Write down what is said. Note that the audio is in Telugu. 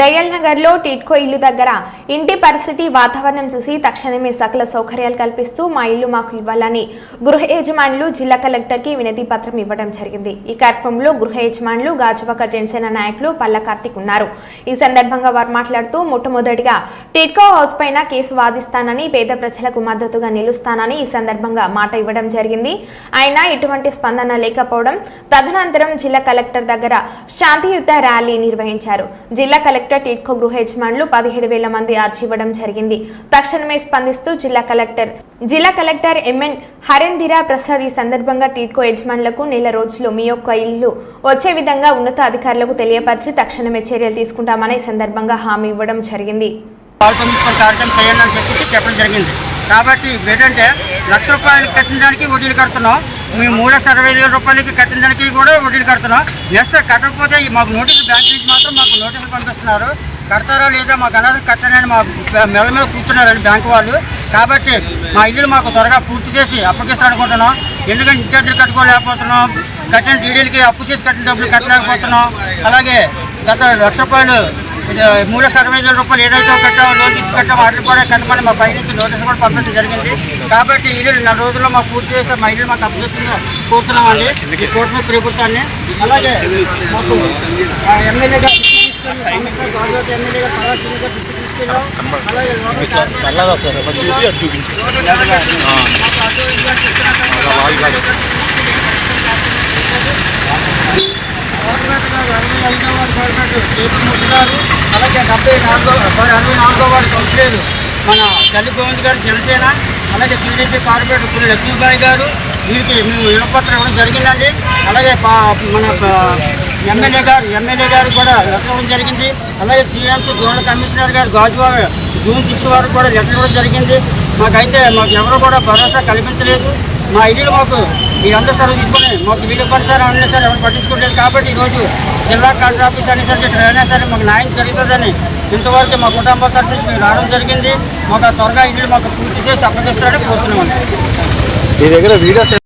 దయల్ నగర్లో టిట్కో ఇల్లు దగ్గర ఇంటి పరిస్థితి వాతావరణం చూసి తక్షణమే సకల సౌకర్యాలు కల్పిస్తూ మా ఇల్లు మాకు ఇవ్వాలని గృహ యజమానులు జిల్లా కలెక్టర్కి వినతి పత్రం ఇవ్వడం జరిగింది. ఈ కార్యక్రమంలో గృహ యజమానులు గాజువాక జనసేన నాయకులు పల్ల కార్తిక్ ఉన్నారు. ఈ సందర్భంగా వారు మాట్లాడుతూ మొట్టమొదటిగా టిట్కో హౌస్ పైన కేసు వాదిస్తానని పేద ప్రజలకు మద్దతుగా నిలుస్తానని ఈ సందర్భంగా మాట ఇవ్వడం జరిగింది. అయినా ఎటువంటి స్పందన లేకపోవడం తదనంతరం జిల్లా కలెక్టర్ దగ్గర శాంతియుత ర్యాలీ నిర్వహించారు. జిల్లా కలెక్టర్ కలెక్టర్ టిట్కో గృహ యజమానులు పదిహేడు వేల మంది అర్జీ ఇవ్వడం జరిగింది. తక్షణమే స్పందిస్తూ జిల్లా కలెక్టర్. జిల్లా కలెక్టర్ ఎంఎన్ హరేందిరా ప్రసాద్ ఈ సందర్భంగా టీట్కో యజమానులకు నెల రోజులు మీ యొక్క ఇల్లు వచ్చే విధంగా ఉన్నత అధికారులకు తెలియపరిచి తక్షణమే చర్యలు తీసుకుంటామని సందర్భంగా హామీ ఇవ్వడం జరిగింది. చెప్పడం జరిగింది. కాబట్టి ఏంటంటే లక్ష రూపాయలు కట్టిన దానికి వడ్డీలు కడుతున్నాం. మేము మూడు లక్షల అరవై వేల రూపాయలకి కట్టిన దానికి కూడా వడ్డీలు కడుతున్నాం. నెక్స్ట్ కట్టకపోతే మాకు నోటీసులు బ్యాంక్ నుంచి మాత్రం మాకు నోటీసులు పంపిస్తున్నారు. కడతారా లేదా మాకు అనాథం కట్టనని మా మెల్ల మీద కూర్చున్నారండి బ్యాంకు వాళ్ళు. కాబట్టి మా ఇల్లు మాకు త్వరగా పూర్తి చేసి అప్పగిస్తారనుకుంటున్నాం. ఎందుకంటే ఇంటి కట్టుకోలేకపోతున్నాం. కట్టిన డీడీలకి అప్పు చేసి కట్టిన డబ్బులు కట్టలేకపోతున్నాం. అలాగే గత లక్ష రూపాయలు మూడు లక్షల అరవై వేల రూపాయలు ఏదైతే కట్టామో లోన్ తీసుకు కట్టామో వాటిని కూడా కట్టమని మా పై నుంచి నోటీస్ కూడా పంపించడం జరిగింది. కాబట్టి ఇది నెల రోజుల్లో మాకు పూర్తి చేస్తే మా ఇల్లు మాకు అప్పచెప్పిందో కోరుతున్నామండి ఈ కోర్టు ప్రభుత్వాన్ని. అలాగే మాకు ఎమ్మెల్యే గారు ఎమ్మెల్యే గారు పరాశీని గారు దృష్టికి తీసుకెళ్ళాం. అలాగే లోకల్ కార్పొరేషన్ చల్లగా ఒకసారి కొంచెం చూపి అటు చూపించు మాకు అటు ఇటు అని చెప్తున్నారు. గవర్నమెంట్ గారు అరవై ఐదో వార్డు గవర్నమెంట్ కేపీ మూర్తి గారు అలాగే డెబ్బై నాలుగో సారీ అరవై నాలుగో వార్డు కౌన్సిలర్ మన తల్లి గోవింద్ గారు జనసేన అలాగే టీడీపీ కార్పొరేటర్ పులి లక్ష్మీబాయి గారు వీరికి మేము వినపత్రం ఇవ్వడం జరిగిందండి. అలాగే పా- మన ఎమ్మెల్యే గారు ఎమ్మెల్యే గారు కూడా లెటర్ ఇవ్వడం జరిగింది. అలాగే టీఎంసీ జోనల్ కమిషనర్ గారు గాజువాక జూన్ సిక్స్ వరకు కూడా లెటర్ ఇవ్వడం జరిగింది. మాకైతే మాకు ఎవరు కూడా భరోసా కల్పించలేదు. మా ఇల్లు మాకు మీరందరూ సర్వ్ తీసుకొని మాకు వీడియో సార్ అన్నీ సార్ ఎవరు పట్టించుకోలేదు కాబట్టి ఈరోజు జిల్లా కలెక్టర్ ఆఫీస్ అనేసరికి ఇక్కడ అయినా సరే మాకు న్యాయం జరుగుతుందని ఇంతవరకు మా కుటుంబ తరఫు నుంచి మేము రావడం జరిగింది. మాకు ఆ త్వరగా ఇల్లు మాకు పూర్తి చేసి అప్పగిస్తారని కోరుతున్నాం. మీ దగ్గర వీడియోస్